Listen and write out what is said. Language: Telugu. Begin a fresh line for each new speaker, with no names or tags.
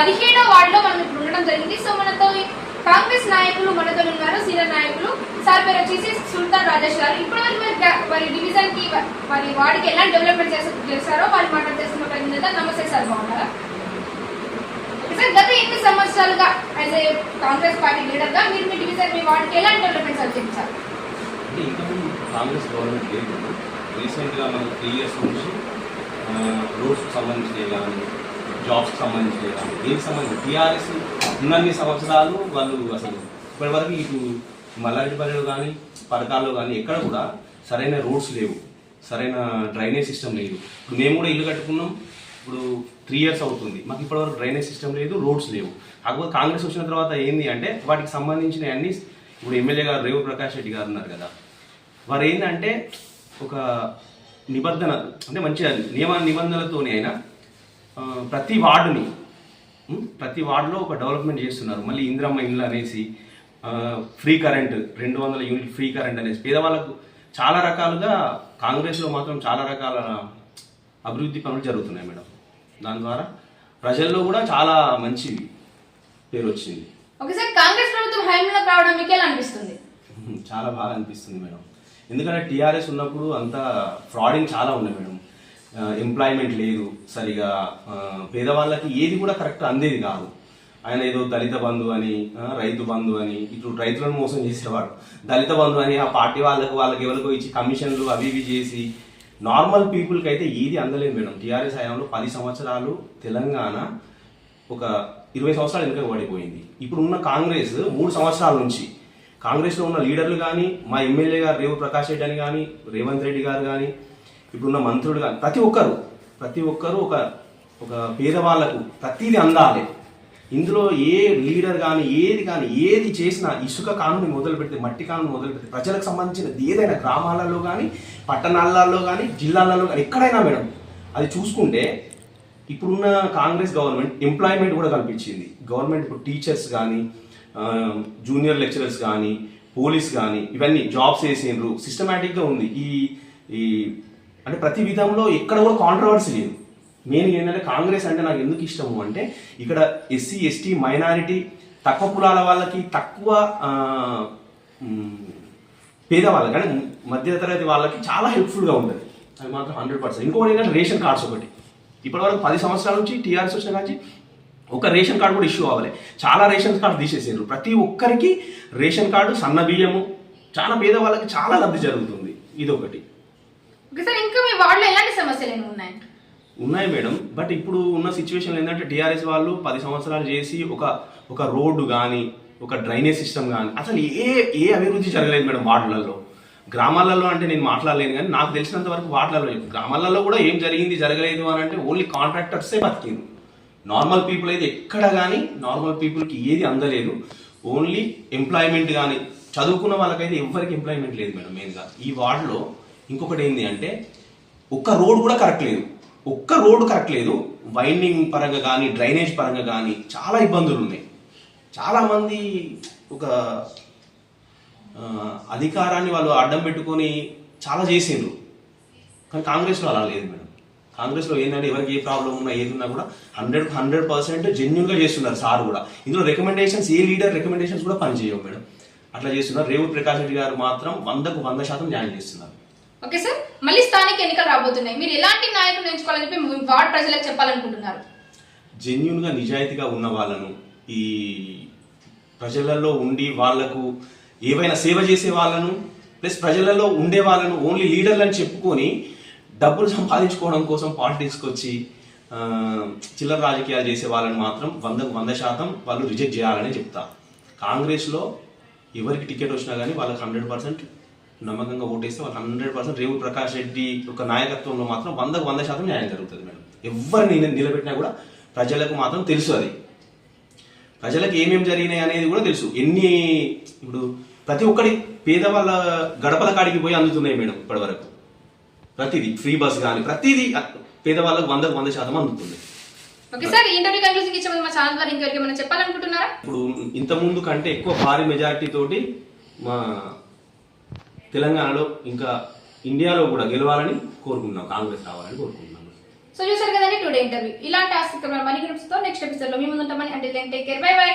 పదిహేడవ వార్డులో మనం ఇప్పుడు ఉండడం జరిగింది. సో మనతో కాంగ్రెస్ నాయకులు మనతో ఉన్నారు సీనియర్ నాయకులు. సార్ పేరు వచ్చేసి సుల్తాన్ రాజేష్ గారు. ఇప్పటి వరకు మరి వారి డివిజన్కి వ- వారి వార్డుకి ఎలా డెవలప్మెంట్ చేస్తారో చేశారో వారి మాట చేస్తున్న ప్రతినిధి నమస్తే సార్ బాగున్నారా? సార్ గత ఎనిమిది సంవత్సరాలుగా యాజ్ ఏ కాంగ్రెస్ పార్టీ లీడర్గా మీరు మీ డివిజన్ మీ వార్డుకి ఎలాంటి డెవలప్మెంట్స్ అది చేశారు
కాంగ్రెస్ గవర్నమెంట్ లేదు. రీసెంట్గా మన త్రీ ఇయర్స్ నుంచి రోడ్స్కి సంబంధించినవి కానీ జాబ్స్కి సంబంధించి దీనికి దేనికి సంబంధించి? టీఆర్ఎస్ ఉన్నన్ని సంవత్సరాలు వాళ్ళు అసలు ఇప్పటివరకు ఇటు మల్లారెడ్డిపల్లిలో కానీ పథకాల్లో కానీ ఎక్కడ కూడా సరైన రోడ్స్ లేవు. సరైన డ్రైనేజ్ సిస్టమ్ లేదు. ఇప్పుడు మేము కూడా ఇల్లు కట్టుకున్నాం. ఇప్పుడు త్రీ ఇయర్స్ అవుతుంది. మాకు ఇప్పటివరకు డ్రైనేజ్ సిస్టమ్ లేదు రోడ్స్ లేవు. కాకపోతే కాంగ్రెస్ వచ్చిన తర్వాత ఏంది అంటే వాటికి సంబంధించిన అన్ని ఇప్పుడు ఎమ్మెల్యే గారు రేవు ప్రకాష్ రెడ్డి గారు ఉన్నారు కదా. వారు ఏంటంటే ఒక నిబంధన అంటే మంచిగా నియమ నిబంధనలతోనే అయినా ప్రతి వార్డుని ప్రతి వార్డులో ఒక డెవలప్మెంట్ చేస్తున్నారు. మళ్ళీ ఇందిరమ్మ ఇండ్లు అనేసి ఫ్రీ కరెంట్ రెండు వందల యూనిట్ ఫ్రీ కరెంట్ అనేసి. పేదవాళ్ళకు చాలా రకాలుగా కాంగ్రెస్లో మాత్రం చాలా రకాల అభివృద్ధి పనులు జరుగుతున్నాయి మేడం. దాని ద్వారా ప్రజల్లో కూడా చాలా మంచి పేరు వచ్చింది.
ఓకే సార్ కాంగ్రెస్ ప్రభుత్వం హయాంలోకి రావడం మీకు ఎలా అనిపిస్తుంది?
చాలా బాగా అనిపిస్తుంది మేడం. ఎందుకంటే టీఆర్ఎస్ ఉన్నప్పుడు అంతా ఫ్రాడింగ్ చాలా ఉన్నాయి మేడం. ఎంప్లాయ్మెంట్ లేదు సరిగా. పేదవాళ్ళకి ఏది కూడా కరెక్ట్ అందేది కాదు. ఆయన ఏదో దళిత బంధు అని రైతు బంధు అని ఇటు రైతులను మోసం చేసేవాడు. దళిత బంధు అని ఆ పార్టీ వాళ్ళకు వాళ్ళకి ఎవరికో ఇచ్చి కమిషన్లు అవి ఇవి చేసి నార్మల్ పీపుల్కి అయితే ఏది అందలేదు మేడం. టీఆర్ఎస్ హయాంలో పది సంవత్సరాలు తెలంగాణ ఒక ఇరవై సంవత్సరాలు వెనుక పడిపోయింది. ఇప్పుడు ఉన్న కాంగ్రెస్ మూడు సంవత్సరాల నుంచి కాంగ్రెస్లో ఉన్న లీడర్లు కానీ మా ఎమ్మెల్యే గారు రేవు ప్రకాష్ రెడ్డి అని కానీ రేవంత్ రెడ్డి గారు కానీ ఇప్పుడున్న మంత్రులు కానీ ప్రతి ఒక్కరు ప్రతి ఒక్కరు ఒక ఒక పేదవాళ్ళకు ప్రతిదీ అందాలి. ఇందులో ఏ లీడర్ కానీ ఏది కానీ ఏది చేసినా ఇసుక కానుని మొదలు పెడితే మట్టి కానుని మొదలు పెడితే ప్రజలకు సంబంధించిన ఏదైనా గ్రామాలలో కానీ పట్టణాలలో కానీ జిల్లాలలో కానీ ఎక్కడైనా మేడం అది చూసుకుంటే ఇప్పుడున్న కాంగ్రెస్ గవర్నమెంట్ ఎంప్లాయ్మెంట్ కూడా కల్పించింది. గవర్నమెంట్ ఇప్పుడు టీచర్స్ కానీ జూనియర్ లెక్చరర్స్ కానీ పోలీస్ కానీ ఇవన్నీ జాబ్స్ వేసిండ్రు. సిస్టమేటిక్గా ఉంది. ఈ ఈ అంటే ప్రతి విధంలో ఎక్కడ కూడా కాంట్రవర్సీ లేదు. మెయిన్ ఏంటంటే కాంగ్రెస్ అంటే నాకు ఎందుకు ఇష్టము అంటే ఇక్కడ ఎస్సీ ఎస్టీ మైనారిటీ తక్కువ కులాల వాళ్ళకి తక్కువ పేదవాళ్ళకి అంటే మధ్యతరగతి వాళ్ళకి చాలా హెల్ప్ఫుల్గా ఉంటుంది. అది మాత్రం హండ్రెడ్ పర్సెంట్ ఇంకోటి ఏంటంటే రేషన్ కార్డ్స్ ఒకటి. ఇప్పటివరకు పది సంవత్సరాల నుంచి టీఆర్ఎస్ వచ్చిన కానీ ఒక రేషన్ కార్డు కూడా ఇష్యూ అవ్వాలి. చాలా రేషన్ కార్డు తీసేసారు ప్రతి ఒక్కరికి రేషన్ కార్డు సన్న బియ్యము చాలా పేదవాళ్ళకి చాలా లబ్ధి జరుగుతుంది. ఇది
వార్డులో ఎలాంటి సమస్యలు ఏమి ఉన్నాయి?
ఉన్నాయి మేడం. బట్ ఇప్పుడు ఉన్న సిచ్యువేషన్ ఏంటంటే టీఆర్ఎస్ వాళ్ళు పది సంవత్సరాలు చేసి ఒక ఒక రోడ్డు కానీ ఒక డ్రైనేజ్ సిస్టమ్ కానీ అసలు ఏ ఏ అభివృద్ధి జరగలేదు మేడం వార్డులలో. గ్రామాలలో అంటే నేను మాట్లాడలేను కానీ నాకు తెలిసినంత వరకు వార్డులలో గ్రామాలలో కూడా ఏం జరిగింది జరగలేదు అని అంటే ఓన్లీ కాంట్రాక్టర్సే బతికింది నార్మల్ పీపుల్ అయితే ఎక్కడ కానీ నార్మల్ పీపుల్కి ఏది అందలేదు. ఓన్లీ ఎంప్లాయ్మెంట్ కానీ చదువుకున్న వాళ్ళకైతే ఎవరికి ఎంప్లాయ్మెంట్ లేదు మేడం మెయిన్గా ఈ వార్డులో ఇంకొకటి ఏంటి అంటే ఒక్క రోడ్ కూడా కరెక్ట్ లేదు. ఒక్క రోడ్ కరెక్ట్ లేదు. వైండింగ్ పరంగా కానీ డ్రైనేజ్ పరంగా కానీ చాలా ఇబ్బందులు ఉన్నాయి. చాలామంది ఒక అధికారాన్ని వాళ్ళు అడ్డం పెట్టుకొని చాలా చేసిండ్రు. కానీ కాంగ్రెస్లో అలా లేదు మేడం. కాంగ్రెస్లో ఏంటంటే ఎవరికి ఏ ప్రాబ్లం ఉన్నా ఏది ఉన్నా కూడా హండ్రెడ్ హండ్రెడ్ పర్సెంట్ జెన్యున్గా చేస్తున్నారు సార్ కూడా. ఇందులో రికమెండేషన్స్ ఏ లీడర్ రికమెండేషన్స్ కూడా పనిచేయవు మేడం. అట్లా చేస్తున్నారు. రేవు ప్రకాష్ రెడ్డి గారు మాత్రం వందకు వంద శాతం న్యాయం చేస్తున్నారు.
Okay sir? మళ్ళీ స్థానిక ఎన్నికలు రాబోతున్నాయి. మీరు ఎలాంటి నాయకులు ఎంచుకోవాలని చెప్పి మీ వార్డ్ ప్రజలకు చెప్పాలనుకుంటున్నారు?
జెన్యున్గా నిజాయితీగా ఉన్న వాళ్ళను ఈ ప్రజలలో ఉండి వాళ్ళకు ఏవైనా సేవ చేసే వాళ్ళను ప్లస్ ప్రజలలో ఉండే వాళ్ళను ఓన్లీ లీడర్లని చెప్పుకొని డబ్బులు సంపాదించుకోవడం కోసం పాలిటిక్స్కి వచ్చి చిల్లర రాజకీయాలు చేసే వాళ్ళని మాత్రం వందకు వంద శాతం వాళ్ళు రిజెక్ట్ చేయాలని చెప్తా. కాంగ్రెస్లో ఎవరికి టికెట్ వచ్చినా కానీ వాళ్ళకి హండ్రెడ్ పర్సెంట్ నమ్మకంగా ఓటేస్తే వాళ్ళకి హండ్రెడ్ పర్సెంట్ రేవు ప్రకాష్ రెడ్డి యొక్క నాయకత్వంలో మాత్రం వందకు వంద శాతం న్యాయం జరుగుతుంది మేడం. ఎవరిని నిలబెట్టినా కూడా ప్రజలకు మాత్రం తెలుసు అది. ప్రజలకు ఏమేమి జరిగినాయి అనేది కూడా తెలుసు. ఎన్ని ఇప్పుడు ప్రతి ఒక్కటి పేదవాళ్ళ గడపల కాడికి పోయి అందుతున్నాయి మేడం ఇప్పటి వరకు ప్రతిదీ ఫ్రీ బస్ కానీ ప్రతిదీ పేదవాళ్ళకు వందకు వంద శాతం అందుతుంది. ఇప్పుడు ఇంత ముందు కంటే ఎక్కువ భారీ మెజారిటీ తోటి మా తెలంగాణలో ఇంకా ఇండియాలో కూడా గెలవాలని కోరుకుంటున్నాం కాంగ్రెస్ రావాలని కోరుకుంటున్నాం.
సో చూసారు కదండి టుడే ఇంటర్వ్యూ. ఇలాంటి ఆసక్తికరమైన మనీ గ్రూప్స్తో నెక్స్ట్ ఎపిసోడ్లో మీ ముందు ఉంటామని అంటే టేక్ కేర్. By by.